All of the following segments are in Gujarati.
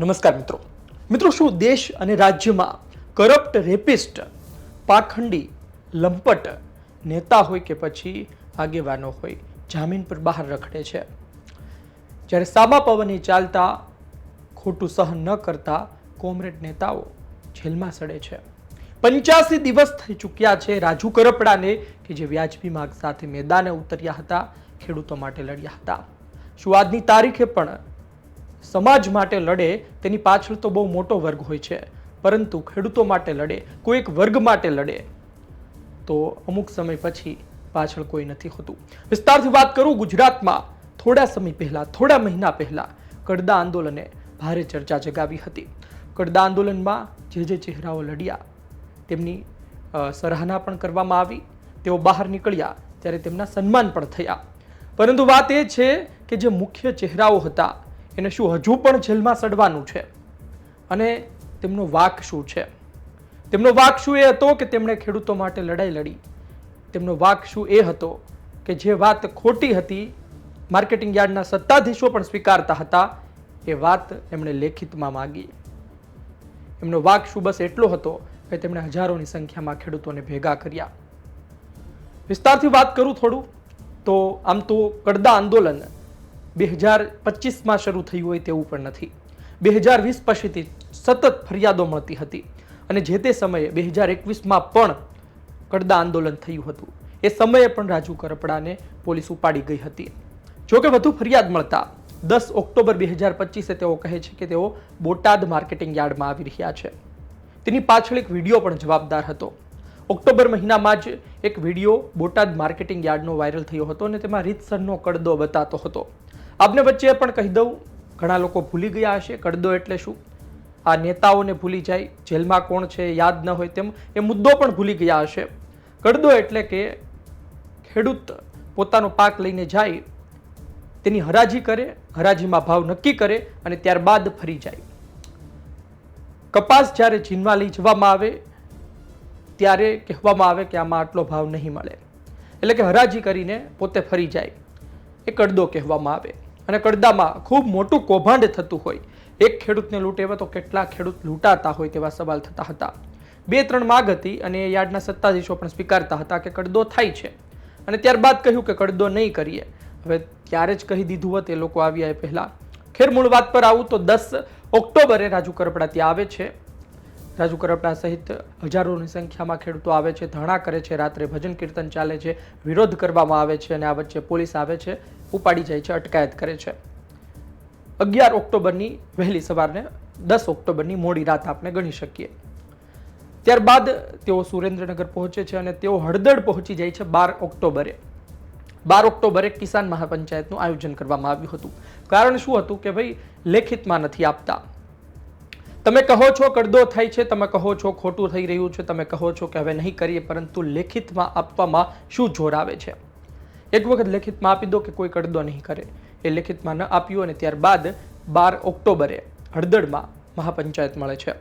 નમસ્કાર મિત્રો. મિત્રો શું દેશ અને રાજ્યમાં કરપ્ટ રેપિસ્ટ પાખંડી, લંપટ નેતા હોય કે પછી આગેવાનો હોય, જામીન પર બહાર રખડે છે? જ્યારે સાબા પવને ચાલતા, ખોટું સહન ન કરતા કોમરેડ નેતાઓ જેલમાં સડે છે. પંચ્યાસી દિવસ થઈ ચૂક્યા છે રાજુ કરપડાને કે જે વ્યાજબી માગ સાથે મેદાને ઉતર્યા હતા, ખેડૂતો માટે લડ્યા હતા. શું આજની તારીખે પણ સમાજ માટે લડે તેની પાછળ તો બહુ મોટો વર્ગ હોય છે. પરંતુ ખેડૂતો માટે લડે કોઈ એક વર્ગ માટે લડે, તો અમુક સમય પછી પાછળ કોઈ નથી હોતું. વિસ્તારથી વાત કરું ગુજરાતમાં. થોડા સમય પહેલાં, થોડા મહિના પહેલાં કડદા આંદોલને ભારે ચર્ચા જગાવી હતી. કડદા આંદોલનમાં જે જે ચહેરાઓ લડ્યા, તેમની સરાહના પણ કરવામાં આવી. તેઓ બહાર નીકળ્યા, ત્યારે તેમના સન્માન પણ થયા. પરંતુ વાત એ છે કે જે મુખ્ય ચહેરાઓ હતા એને શું હજુ પણ જેલમાં સડવાનું છે? અને તેમનો વાક શું છે? તેમનો વાક શું એ હતો કે તેમણે ખેડૂતો માટે લડાઈ લડી? તેમનો વાક શું એ હતો કે જે વાત ખોટી હતી, માર્કેટિંગ યાર્ડના સત્તાધીશો પણ સ્વીકારતા હતા, એ વાત એમણે લેખિતમાં માગી. એમનો વાક શું બસ એટલો હતો કે તેમણે હજારોની સંખ્યામાં ખેડૂતોને ભેગા કર્યા. વિસ્તારથી વાત કરું થોડું? તો આમ તો કડદા આંદોલન બે હજાર પચીસમાં શરૂ થયું હોય તેવું પણ નથી. બે હજાર વીસ પછીથી સતત ફરિયાદો મળતી હતી અને જે તે સમયે બે હજાર એકવીસમાં પણ કડદા આંદોલન થયું હતું. એ સમયે પણ રાજુ કરપડાને પોલીસ ઉપાડી ગઈ હતી. જોકે વધુ ફરિયાદ મળતા દસ ઓક્ટોબર બે હજાર પચીસે તેઓ કહે છે કે તેઓ બોટાદ માર્કેટિંગ યાર્ડમાં આવી રહ્યા છે. તેની પાછળ એક વીડિયો પણ જવાબદાર હતો. ઓક્ટોબર મહિનામાં જ એક વીડિયો બોટાદ માર્કેટિંગ યાર્ડનો વાયરલ થયો હતો અને તેમાં રીતસરનો કડદો બતાતો હતો. આપને વચ્ચે પણ કહી દઉં, ઘણા લોકો ભૂલી ગયા હશે, કડદો એટલે શું? આ નેતાઓને ભૂલી જાય, જેલમાં કોણ છે યાદ ન હોય તેમ, એ મુદ્દો પણ ભૂલી ગયા હશે. કડદો એટલે કે ખેડૂત પોતાનો પાક લઈને જાય, તેની હરાજી કરે, હરાજીમાં ભાવ નક્કી કરે અને ત્યારબાદ ફરી જાય. કપાસ જ્યારે ચીનમાં લઈ જવામાં આવે, ત્યારે કહેવામાં આવે કે આમાં આટલો ભાવ નહીં મળે. એટલે કે હરાજી કરીને પોતે ફરી જાય, એ કડદો કહેવામાં આવે. અને કડદામાં ખૂબ મોટું કૌભાંડ થતું હોય. એક ખેડૂતને લૂંટેવા તો કેટલા ખેડૂત લૂંટાતા હોય તેવા સવાલ થતા હતા. બે ત્રણ માગ હતી અને એ યાર્ડના સત્તાધીશો પણ સ્વીકારતા હતા કે કડદો થાય છે. અને ત્યારબાદ કહ્યું કે કડદો નહીં કરીએ. હવે ત્યારે જ કહી દીધું હોત એ લોકો આવ્યા એ પહેલાં. ખેર મૂળ વાત પર આવું તો દસ ઓક્ટોબરે રાજુ કરપડા ત્યાં આવે છે. રાજુ કરપડા સહિત હજારોની સંખ્યામાં ખેડૂતો આવે છે, ધરણા કરે છે, રાત્રે ભજન કીર્તન ચાલે છે, વિરોધ કરવામાં આવે છે અને આ વચ્ચે પોલીસ આવે છે. ઉપાડી જાય છે, અટકાયત કરે છે. અગિયાર ઓક્ટોબરની વહેલી સવારને દસ ઓક્ટોબરની મોડી રાત આપણે ગણી શકીએ. ત્યારબાદ તેઓ સુરેન્દ્રનગર પહોંચે છે અને તેઓ હળદળ પહોંચી જાય છે બાર ઓક્ટોબરે. બાર ઓક્ટોબરે કિસાન મહાપંચાયતનું આયોજન કરવામાં આવ્યું હતું. કારણ શું હતું કે ભાઈ, લેખિતમાં નથી આપતા. તમે કહો છો કડદો થાય છે, તમે કહો છો ખોટું થઈ રહ્યું છે, તમે કહો છો કે હવે નહીં કરીએ, પરંતુ લેખિતમાં આપવામાં શું જોર આવે છે? એક વખત લેખિતમાં આપી દો કે કોઈ કડદો નહીં કરે. એ લેખિતમાં ન આપ્યું અને ત્યારબાદ બાર ઓક્ટોબરે હળદળમાં મહાપંચાયત મળે છે.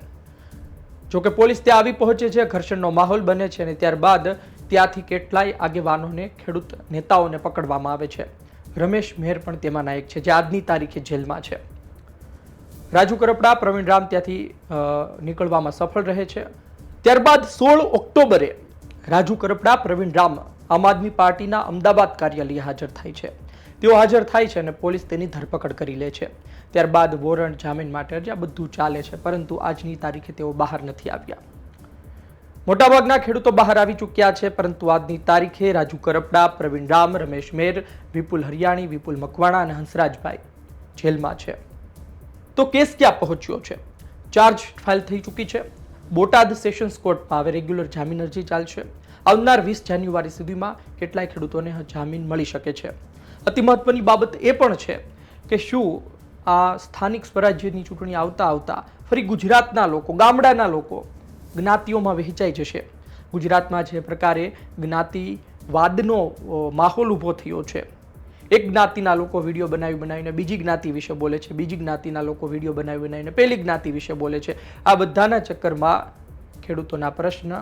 જોકે પોલીસ ત્યાં આવી પહોંચે છે, ઘર્ષણનો માહોલ બને છે અને ત્યારબાદ ત્યાંથી કેટલાય આગેવાનોને ખેડૂત નેતાઓને પકડવામાં આવે છે. રમેશ મેહર પણ તેમાંના એક છે, જે આજની તારીખે જેલમાં છે. રાજુ કરપડા, પ્રવીણ રામ ત્યાંથી નીકળવામાં સફળ રહે છે. ત્યારબાદ સોળ ઓક્ટોબરે રાજુ કરપડા, પ્રવીણ રામ આમ આદમી પાર્ટીના અમદાવાદ કાર્યાલય હાજર થાય છે. તેઓ હાજર થાય છે અને પોલીસ તેની ધરપકડ કરી લે છે. ત્યારબાદ વોરંટ જામીન માટે અરજી, આ બધું ચાલે છે, પરંતુ આજની તારીખે તેઓ બહાર નથી આવ્યા. મોટાભાગના ખેડૂતો બહાર આવી ચૂક્યા છે, પરંતુ આજની તારીખે રાજુ કરપડા, પ્રવીણ રામ, રમેશ મેર, વિપુલ હરિયાણી, વિપુલ મકવાણા અને હંસરાજભાઈ જેલમાં છે. તો કેસ ક્યાં પહોંચ્યો છે? ચાર્જ ફાઇલ થઈ ચૂકી છે. બોટાદ સેશન્સ કોર્ટમાં હવે રેગ્યુલર જામીન અરજી ચાલશે. આવનાર વીસ જાન્યુઆરી સુધીમાં કેટલાય ખેડૂતોને જામીન મળી શકે છે. અતિ મહત્વની બાબત એ પણ છે કે શું આ સ્થાનિક સ્વરાજ્યની ચૂંટણી આવતા આવતા ફરી ગુજરાતના લોકો, ગામડાના લોકો જ્ઞાતિઓમાં વહેંચાઈ જશે. ગુજરાતમાં જે પ્રકારે જ્ઞાતિવાદનો માહોલ ઊભો થયો છે. એક જ્ઞાતિના લોકો વીડિયો બનાવી બનાવીને બીજી જ્ઞાતિ વિશે બોલે છે, બીજી જ્ઞાતિના લોકો વીડિયો બનાવી બનાવીને પહેલી જ્ઞાતિ વિશે બોલે છે. આ બધાના ચક્કરમાં ખેડૂતોના પ્રશ્ન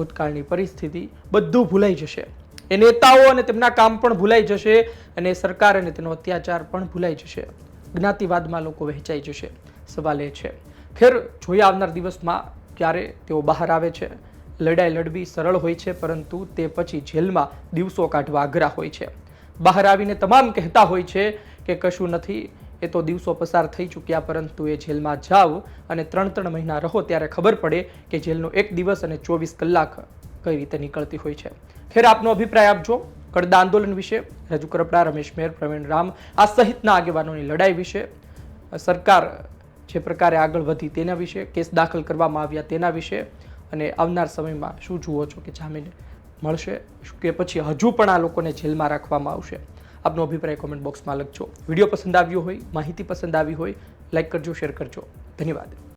ભૂતકાળની પરિસ્થિતિ બધું ભૂલાઈ જશે. એ નેતાઓ અને તેમના કામ પણ ભૂલાઈ જશે અને સરકાર અને તેનો અત્યાચાર પણ ભૂલાઈ જશે. જ્ઞાતિવાદમાં લોકો વહેંચાઈ જશે. સવાલ એ છે. ખેર જોઈ આવનાર દિવસમાં ક્યારે તેઓ બહાર આવે છે? લડાઈ લડવી સરળ હોય છે, પરંતુ તે પછી જેલમાં દિવસો કાઢવા અઘરા હોય છે. બહાર આવીને તમામ કહેતા હોય છે કે કશું નથી એ તો દિવસો પસાર થઈ ચૂક્યા, પરંતુ એ જેલમાં જાઓ અને ત્રણ ત્રણ મહિના રહો, ત્યારે ખબર પડે કે જેલનો એક દિવસ અને ચોવીસ કલાક કઈ રીતે નીકળતી હોય છે. ખેર, આપનો અભિપ્રાય આપજો. કડદા આંદોલન વિશે રજૂ કરપડા, રમેશ મેર, પ્રવીણ રામ, આ સહિતના આગેવાનોની લડાઈ વિશે, સરકાર જે પ્રકારે આગળ વધી તેના વિશે, કેસ દાખલ કરવામાં આવ્યા તેના વિશે, અને આવનાર સમયમાં શું જુઓ છો કે જામીન મળશે, કે પછી હજુ પણ આ લોકોને જેલમાં રાખવામાં આવશે. આપનો અભિપ્રાય કોમેન્ટ બોક્સમાં લખજો. વીડિયો પસંદ આવ્યો હોય, માહિતી પસંદ આવી હોય લાઈક કરજો શેર કરજો. ધન્યવાદ.